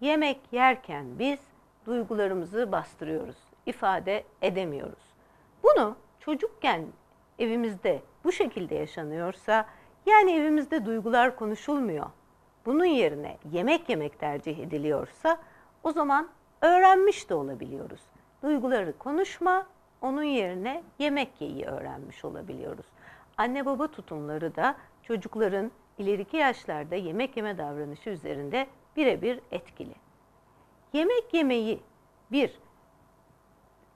yemek yerken biz duygularımızı bastırıyoruz, ifade edemiyoruz. Bunu çocukken evimizde bu şekilde yaşanıyorsa, yani evimizde duygular konuşulmuyor, bunun yerine yemek yemek tercih ediliyorsa o zaman öğrenmiş de olabiliyoruz. Duyguları konuşma, onun yerine yemek yeyi öğrenmiş olabiliyoruz. Anne baba tutumları da çocukların ileriki yaşlarda yemek yeme davranışı üzerinde birebir etkili. Yemek yemeyi bir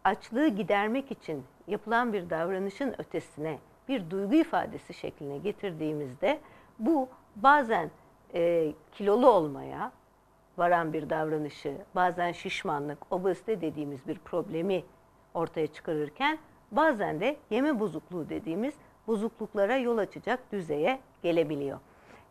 açlığı gidermek için yapılan bir davranışın ötesine bir duygu ifadesi şekline getirdiğimizde bu bazen e, kilolu olmaya varan bir davranışı, bazen şişmanlık, obezite dediğimiz bir problemi ortaya çıkarırken bazen de yeme bozukluğu dediğimiz bozukluklara yol açacak düzeye gelebiliyor.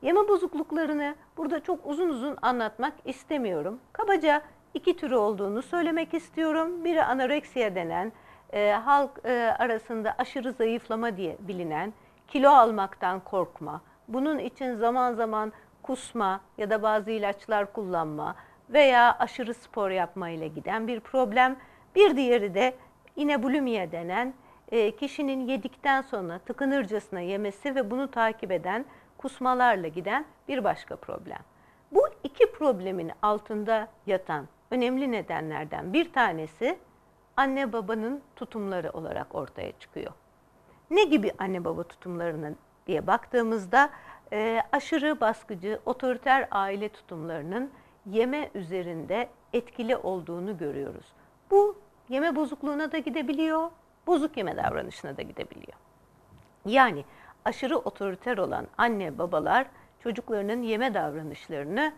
Yeme bozukluklarını burada çok uzun uzun anlatmak istemiyorum. Kabaca iki türü olduğunu söylemek istiyorum. Biri anoreksiya denen, e, halk e, arasında aşırı zayıflama diye bilinen, kilo almaktan korkma, bunun için zaman zaman kusma ya da bazı ilaçlar kullanma veya aşırı spor yapma ile giden bir problem. Bir diğeri de yine bulimia denen e, kişinin yedikten sonra tıkınırcasına yemesi ve bunu takip eden kusmalarla giden bir başka problem. Bu iki problemin altında yatan önemli nedenlerden bir tanesi anne babanın tutumları olarak ortaya çıkıyor. Ne gibi anne baba tutumlarına diye baktığımızda e, aşırı baskıcı, otoriter aile tutumlarının yeme üzerinde etkili olduğunu görüyoruz. Bu yeme bozukluğuna da gidebiliyor, bozuk yeme davranışına da gidebiliyor. Yani aşırı otoriter olan anne babalar çocuklarının yeme davranışlarını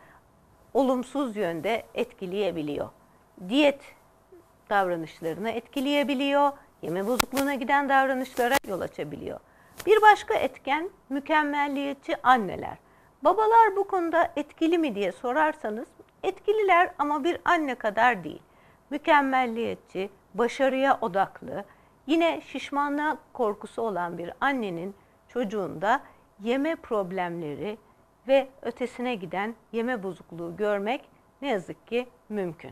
olumsuz yönde etkileyebiliyor. Diyet davranışlarını etkileyebiliyor, yeme bozukluğuna giden davranışlara yol açabiliyor. Bir başka etken mükemmelliyetçi anneler. Babalar bu konuda etkili mi diye sorarsanız etkililer ama bir anne kadar değil. Mükemmelliyetçi, başarıya odaklı, yine şişmanlığa korkusu olan bir annenin çocuğunda yeme problemleri ve ötesine giden yeme bozukluğu görmek ne yazık ki mümkün.